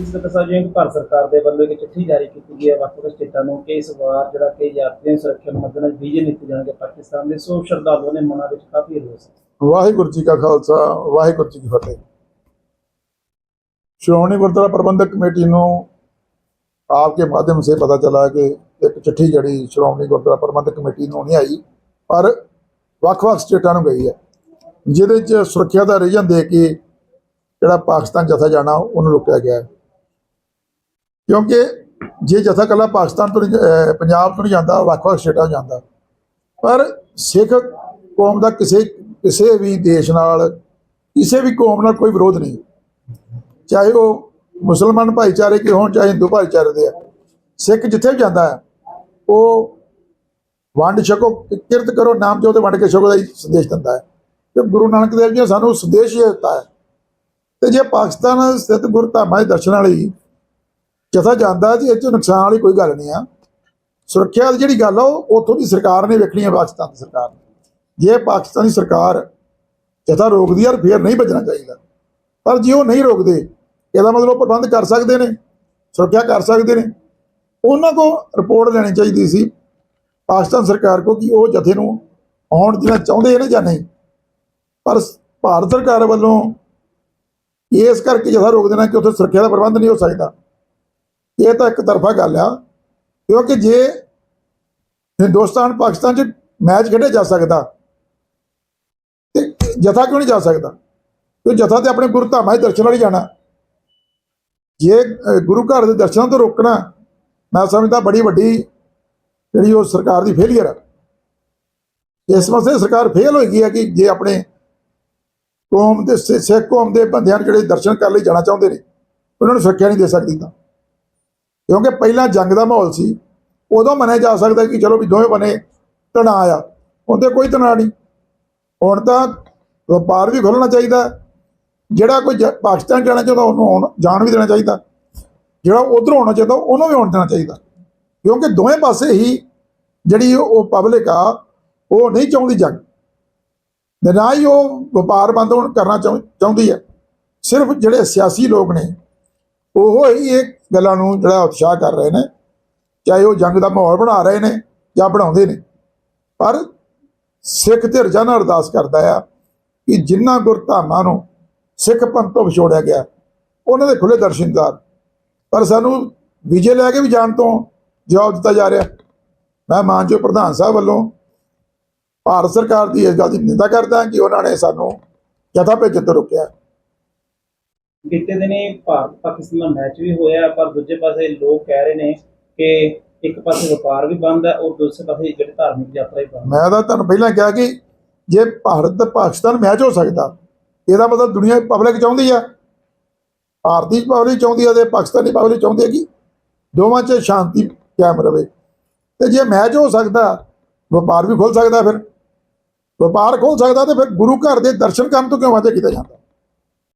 ਇਸ ਤਰ੍ਹਾਂ ਸਾਹਿਬ ਜਿਵੇਂ ਕਿ ਭਾਰਤ ਸਰਕਾਰ ਦੇ ਵੱਲੋਂ ਇੱਕ ਚਿੱਠੀ ਜਾਰੀ ਕੀਤੀ ਗਈ ਹੈ ਵੱਖ ਵੱਖ ਸਟੇਟਾਂ ਨੂੰ ਕਿ ਇਸ ਵਾਰ ਜਿਹੜਾ ਕਿ ਯਾਤਰੀਆਂ ਦੀ ਸੁਰੱਖਿਆ ਨੂੰ ਮੱਦੇਨਜ਼ਰ ਵੀਜ਼ੇ ਨਹੀਂ ਦਿੱਤੇ ਜਾਣਗੇ ਪਾਕਿਸਤਾਨ ਦੇ ਸੋ ਸ਼ਰਧਾਲੂਆਂ ਦੇ ਮਨਾਂ ਵਿੱਚ ਕਾਫੀ ਰੋਸ ਹੈ ਵਾਹਿਗੁਰੂ ਜੀ ਕਾ ਖਾਲਸਾ ਵਾਹਿਗੁਰੂ ਜੀ ਕੀ ਫਤਿਹ ਸ਼੍ਰੋਮਣੀ ਗੁਰਦੁਆਰਾ ਪ੍ਰਬੰਧਕ ਕਮੇਟੀ ਨੂੰ आपके माध्यम से पता चला कि ਇੱਕ ਚਿੱਠੀ ਜਿਹੜੀ ਸ਼੍ਰੋਮਣੀ ਗੁਰਦੁਆਰਾ ਪ੍ਰਬੰਧਕ ਕਮੇਟੀ ਨੂੰ ਨਹੀਂ ਆਈ ਪਰ ਵੱਖ-ਵੱਖ ਸਟੇਟਾਂ ਨੂੰ ਗਈ ਹੈ ਜਿਹਦੇ 'ਚ ਸੁਰੱਖਿਆ ਦਾ ਰੀਜਨ ਦੇ ਕੇ ਜਿਹੜਾ ਪਾਕਿਸਤਾਨ ਜਥਾ ਜਾਣਾ ਉਹਨੂੰ ਰੋਕਿਆ ਗਿਆ ਹੈ ਕਿਉਂਕਿ ਜੇ ਜਥਾ ਕੱਲਾ ਪਾਕਿਸਤਾਨ ਤੋਂ ਨਹੀਂ ਪੰਜਾਬ ਤੋਂ ਨਹੀਂ ਜਾਂਦਾ, ਵੱਖ-ਵੱਖ ਸਟੇਟਾਂ ਜਾਂਦਾ। ਪਰ ਸਿੱਖ ਕੌਮ ਦਾ ਕਿਸੇ ਕਿਸੇ ਵੀ ਦੇਸ਼ ਨਾਲ, ਕਿਸੇ ਵੀ ਕੌਮ ਨਾਲ ਕੋਈ ਵਿਰੋਧ ਨਹੀਂ। ਚਾਹੇ ਉਹ ਮੁਸਲਮਾਨ ਭਾਈਚਾਰੇ ਕੇ ਹੋਣ, ਚਾਹੇ ਹਿੰਦੂ ਭਾਈਚਾਰੇ ਦੇ ਆ। ਸਿੱਖ ਜਿੱਥੇ ਵੀ ਜਾਂਦਾ ਹੈ, ਉਹ ਵੰਡ ਛਕੋ, ਕਿਰਤ ਕਰੋ, ਨਾਮ ਜੋ ਤੇ ਵੰਡ ਕੇ ਛਕੋ ਦਾ ਹੀ ਸੰਦੇਸ਼ ਦਿੰਦਾ ਹੈ। ਤੇ ਗੁਰੂ ਨਾਨਕ ਦੇਵ ਜੀ ਨੇ ਸਾਨੂੰ ਸੰਦੇਸ਼ ਇਹ ਦਿੱਤਾ ਹੈ। ਤੇ ਜੇ ਪਾਕਿਸਤਾਨ ਸਥਿਤ ਗੁਰਧਾਮਾਂ ਦੇ ਦਰਸ਼ਨਾਂ ਲਈ ਜਥਾ ਜਾਂਦਾ ਜੀ, ਇਹ ਚ ਨੁਕਸਾਨ ਵਾਲੀ ਕੋਈ ਗੱਲ ਨਹੀਂ ਆ। ਸੁਰੱਖਿਆ ਦੀ ਜਿਹੜੀ ਗੱਲ ਆ, ਉਹ ਉੱਥੋਂ ਦੀ ਸਰਕਾਰ ਨੇ ਵੇਖਣੀ ਹੈ ਪਾਕਿਸਤਾਨ ਦੀ ਸਰਕਾਰ ਨੇ। ਜੇ ਪਾਕਿਸਤਾਨੀ ਸਰਕਾਰ ਜਥਾ ਰੋਕਦੀ ਆ ਫਿਰ ਨਹੀਂ ਬਚਣਾ ਚਾਹੀਦਾ। ਪਰ ਜੇ ਉਹ ਨਹੀਂ ਰੋਕਦੇ, ਇਹਦਾ ਮਤਲਬ ਉਹ ਪ੍ਰਬੰਧ ਕਰ ਸਕਦੇ ਨੇ, ਸੁਰੱਖਿਆ ਕਰ ਸਕਦੇ ਨੇ। ਉਹਨਾਂ ਕੋ ਰਿਪੋਰਟ ਲੈਣੀ ਚਾਹੀਦੀ ਸੀ, ਪਾਕਿਸਤਾਨ ਸਰਕਾਰ ਕੋ ਕਿ ਉਹ ਜਥੇ ਨੂੰ ਆਉਣ ਦੇਣਾ ਚਾਹੁੰਦੇ ਨੇ ਜਾਂ ਨਹੀਂ। ਪਰ ਭਾਰਤ ਸਰਕਾਰ ਵੱਲੋਂ ਇਸ ਕਰਕੇ ਜਥਾ ਰੋਕ ਦੇਣਾ ਕਿ ਉੱਥੇ ਸੁਰੱਖਿਆ ਦਾ ਪ੍ਰਬੰਧ ਨਹੀਂ ਹੋ ਸਕਦਾ। ਇਹ ਤਾਂ ਇੱਕ ਤਰਫਾ ਗੱਲ ਆ, ਕਿਉਂਕਿ ਜੇ ਹਿੰਦੁਸਤਾਨ ਪਾਕਿਸਤਾਨ 'ਚ ਮੈਚ ਖੇਡਿਆ ਜਾ ਸਕਦਾ, ਤੇ ਜਥਾ ਕਿਉਂ ਨਹੀਂ ਜਾ ਸਕਦਾ? ਕਿਉਂ ਜਥਾ ਤੇ ਆਪਣੇ ਗੁਰੂ ਧਾਮਾਂ ਦੇ ਦਰਸ਼ਨ ਲਈ ਜਾਣਾ? ਜੇ ਗੁਰੂ ਘਰ ਦੇ ਦਰਸ਼ਨਾਂ ਤੋਂ ਰੋਕਣਾ, ਮੈਂ ਸਮਝਦਾ ਬੜੀ ਵੱਡੀ ਜਿਹੜੀ ਉਹ ਸਰਕਾਰ ਦੀ ਫੇਲੀਅਰ ਆ। ਇਸ ਮਸਲੇ ਸਰਕਾਰ ਫੇਲ ਹੋਈ ਗਈ ਹੈ ਕਿ ਜੇ ਆਪਣੇ ਕੌਮ ਦੇ ਸਿ- ਸਿੱਖ ਕੌਮ ਦੇ ਬੰਦਿਆਂ ਨੂੰ ਜਿਹੜੇ ਦਰਸ਼ਨ ਕਰਨ ਲਈ ਜਾਣਾ ਚਾਹੁੰਦੇ ਨੇ, ਉਹਨਾਂ ਨੂੰ ਸੁਰੱਖਿਆ ਨਹੀਂ ਦੇ ਸਕਦੀ ਤਾਂ। ਕਿਉਂਕਿ ਪਹਿਲਾਂ ਜੰਗ ਦਾ ਮਾਹੌਲ ਸੀ, ਉਦੋਂ ਮੰਨਿਆ ਜਾ ਸਕਦਾ ਕਿ ਚਲੋ ਵੀ ਦੋਵੇਂ ਬਣੇ ਤਣਾ ਆ। ਉਹਦੇ ਕੋਈ ਤਣਾ ਨਹੀਂ। ਹੁਣ ਤਾਂ ਵਪਾਰ ਵੀ ਖੋਲ੍ਹਣਾ ਚਾਹੀਦਾ। ਜਿਹੜਾ ਕੋਈ ਜ- ਪਾਕਿਸਤਾਨ ਜਾਣਾ ਚਾਹੁੰਦਾ, ਉਹਨੂੰ ਆਉਣ, ਜਾਣ ਵੀ ਦੇਣਾ ਚਾਹੀਦਾ। ਜਿਹੜਾ ਉਧਰੋਂ ਆਉਣਾ ਚਾਹੁੰਦਾ, ਉਹਨੂੰ ਵੀ ਆਉਣ ਦੇਣਾ ਚਾਹੀਦਾ। ਕਿਉਂਕਿ ਦੋਵੇਂ ਪਾਸੇ ਹੀ ਜਿਹੜੀ ਉਹ ਪਬਲਿਕ ਆ, ਉਹ ਨਹੀਂ ਚਾਹੁੰਦੀ ਜੰਗ। ਤੇ ਨਾ ਹੀ ਉਹ ਵਪਾਰ ਬੰਦ ਹੋਣ ਕਰਨਾ ਚਾਹੁੰ- ਚਾਹੁੰਦੀ ਹੈ ਸਿਰਫ ਜਿਹੜੇ ਸਿਆਸੀ ਲੋਕ ਨੇ, ਉਹ ਹੀ ਇਹ ਗੱਲਾਂ ਨੂੰ ਜਿਹੜਾ ਉਤਸ਼ਾਹ ਕਰ ਰਹੇ ਨੇ, ਚਾਹੇ ਉਹ ਜੰਗ ਦਾ ਮਾਹੌਲ ਬਣਾ ਰਹੇ ਨੇ ਜਾਂ ਬਣਾਉਂਦੇ ਨੇ। ਪਰ ਸਿੱਖ ਧਿਰ ਨਾਲ ਅਰਦਾਸ ਕਰਦਾ ਆ ਕਿ ਜਿਨ੍ਹਾਂ ਗੁਰਧਾਮਾਂ ਨੂੰ ਸਿੱਖ ਪੰਥ ਤੋਂ ਵਿਛੋੜਿਆ ਗਿਆ, ਉਹਨਾਂ ਦੇ ਖੁੱਲੇ ਦਰਸ਼ਨਦਾਰ ਪਰ ਸਾਨੂੰ ਵਿਜੇ ਲੈ ਕੇ ਵੀ ਜਾਣ ਤੋਂ ਜਵਾਬ ਦਿੱਤਾ ਜਾ ਰਿਹਾ। ਮੈਂ ਮਾਨਜੋ ਪ੍ਰਧਾਨ ਸਾਹਿਬ ਵੱਲੋਂ ਭਾਰਤ ਸਰਕਾਰ ਦੀ ਇਸ ਗੱਲ ਦੀ ਨਿੰਦਾ ਕਰਦਾ ਕਿ ਉਹਨਾਂ ਨੇ ਸਾਨੂੰ ਜਥਾ ਭੇਜਣ ਤੋਂ ਰੋਕਿਆ। ਬੀਤੇ ਦਿਨੀ ਭਾਰਤ ਪਾਕਿਸਤਾਨ ਦਾ ਮੈਚ ਵੀ ਹੋਇਆ, ਪਰ ਦੂਜੇ ਪਾਸੇ ਲੋਕ ਕਹਿ ਰਹੇ ਨੇ ਕਿ ਇੱਕ ਪਾਸੇ ਵਪਾਰ ਵੀ ਬੰਦ ਹੈ ਔਰ ਦੂਸਰੇ ਪਾਸੇ ਜਿਹੜੀ ਧਾਰਮਿਕ ਯਾਤਰਾ ਵੀ ਬੰਦ ਮੈਂ ਤਾਂ ਤੁਹਾਨੂੰ ਪਹਿਲਾਂ ਕਿਹਾ ਕਿ ਜੇ ਭਾਰਤ ਤੇ ਪਾਕਿਸਤਾਨ ਮੈਚ ਹੋ ਸਕਦਾ, ਇਹਦਾ ਮਤਲਬ ਦੁਨੀਆ ਪਬਲਿਕ ਚਾਹੁੰਦੀ ਆ। ਭਾਰਤੀ ਪਬਲਿਕ ਚਾਹੁੰਦੀ ਆ ਤੇ ਪਾਕਿਸਤਾਨੀ ਪਬਲਿਕ ਚਾਹੁੰਦੀ ਹੈ ਕਿ ਦੋਵਾਂ 'ਚ ਸ਼ਾਂਤੀ ਕਾਇਮ ਰਵੇ। ਤੇ ਜੇ ਮੈਚ ਹੋ ਸਕਦਾ, ਵਪਾਰ ਵੀ ਖੁੱਲ ਸਕਦਾ ਫਿਰ। ਵਪਾਰ ਖੁੱਲ ਸਕਦਾ ਤੇ ਫਿਰ ਗੁਰੂ ਘਰ ਦੇ ਦਰਸ਼ਨ ਕਰਨ ਤੋਂ ਕਿਉਂ ਵਾਂਝਾ ਕੀਤਾ ਜਾਂਦਾ?